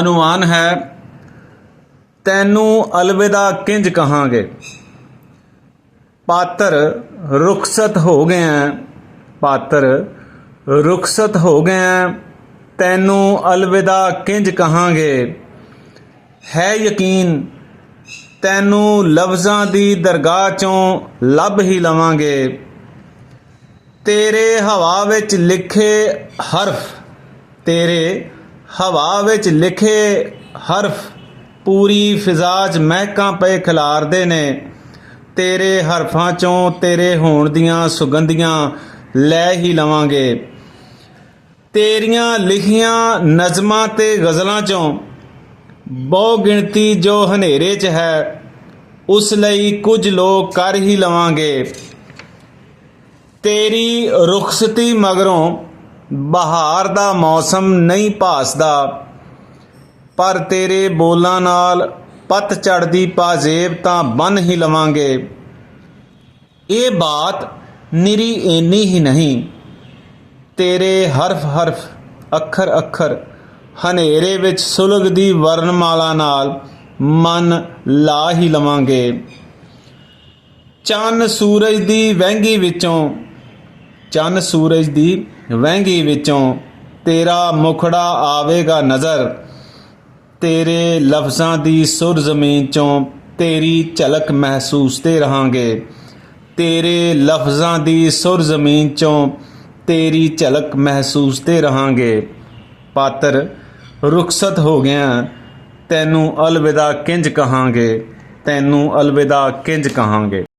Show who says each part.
Speaker 1: ਅਨੁਮਾਨ ਹੈ, ਤੈਨੂੰ ਅਲਵਿਦਾ ਕਿੰਜ ਕਹਾਂਗੇ? ਪਾਤਰ, ਰੁਖਸਤ ਹੋ ਗਏ ਹੈ ਪਾਤਰ, ਰੁਖਸਤ ਹੋ ਗਏ ਹੈ ਤੈਨੂੰ ਅਲਵਿਦਾ ਕਿੰਜ ਕਹਾਂਗੇ? ਹੈ ਯਕੀਨ, ਤੈਨੂੰ ਲਫ਼ਜ਼ਾਂ ਦੀ ਦਰਗਾਹ ਚੋਂ ਲੱਭ ਹੀ ਲਵਾਂਗੇ। ਤੇਰੇ ਹਵਾ ਵਿੱਚ ਲਿਖੇ ਹਰਫ, ਤੇਰੇ ਹਵਾ ਵਿੱਚ ਲਿਖੇ ਹਰਫ ਪੂਰੀ ਫਿਜ਼ਾ 'ਚ ਮਹਿਕਾਂ ਪਏ ਖਿਲਾਰਦੇ ਨੇ। ਤੇਰੇ ਹਰਫਾਂ ਚੋਂ ਤੇਰੇ ਹੋਣ ਦੀਆਂ ਸੁਗੰਧੀਆਂ ਲੈ ਹੀ ਲਵਾਂਗੇ। ਤੇਰੀਆਂ ਲਿਖੀਆਂ ਨਜ਼ਮਾਂ ਤੇ ਗਜ਼ਲਾਂ ਚੋਂ ਬਹੁ ਗਿਣਤੀ ਜੋ ਹਨੇਰੇ 'ਚ ਹੈ, ਉਸ ਲਈ ਕੁਝ ਲੋਕ ਕਰ ਹੀ ਲਵਾਂਗੇ। ਤੇਰੀ ਰੁਖਸਤੀ ਮਗਰੋਂ ਬਹਾਰ ਦਾ ਮੌਸਮ ਨਹੀਂ ਭਾਸਦਾ, ਪਰ ਤੇਰੇ ਬੋਲਾਂ ਨਾਲ ਪਤ ਚੜਦੀ ਪਾਜ਼ੇਬ ਤਾਂ ਬਨ ਹੀ ਲਵਾਂਗੇ। ਇਹ ਬਾਤ ਨਿਰੀ ਇੰਨੀ ਹੀ ਨਹੀਂ, ਤੇਰੇ ਹਰਫ ਹਰਫ, ਅੱਖਰ ਅੱਖਰ, ਹਨੇਰੇ ਵਿੱਚ ਸੁਲਗਦੀ ਵਰਨਮਾਲਾ ਨਾਲ ਮਨ ਲਾ ਹੀ ਲਵਾਂਗੇ। ਚੰਨ ਸੂਰਜ ਦੀ ਵਹਿੰਗੀ ਵਿੱਚੋਂ, ਚੰਨ ਸੂਰਜ ਦੀ ਵਹਿੰਗੀ ਵਿੱਚੋਂ ਤੇਰਾ ਮੁਖੜਾ ਆਵੇਗਾ ਨਜ਼ਰ। ਤੇਰੇ ਲਫ਼ਜ਼ਾਂ ਦੀ ਸੁਰ ਜ਼ਮੀਨ ਚੋਂ ਤੇਰੀ ਝਲਕ ਮਹਿਸੂਸ ਤੇ ਰਹਾਂਗੇ। ਤੇਰੇ ਲਫ਼ਜ਼ਾਂ ਦੀ ਸੁਰ ਜ਼ਮੀਨ ਚੋਂ ਤੇਰੀ ਝਲਕ ਮਹਿਸੂਸ ਤੇ ਰਹਾਂਗੇ। ਪਾਤਰ, ਰੁਖਸਤ ਹੋ ਗਿਆ। ਤੈਨੂੰ ਅਲਵਿਦਾ ਕਿੰਜ ਕਹਾਂਗੇ? ਤੈਨੂੰ ਅਲਵਿਦਾ ਕਿੰਜ ਕਹਾਂਗੇ?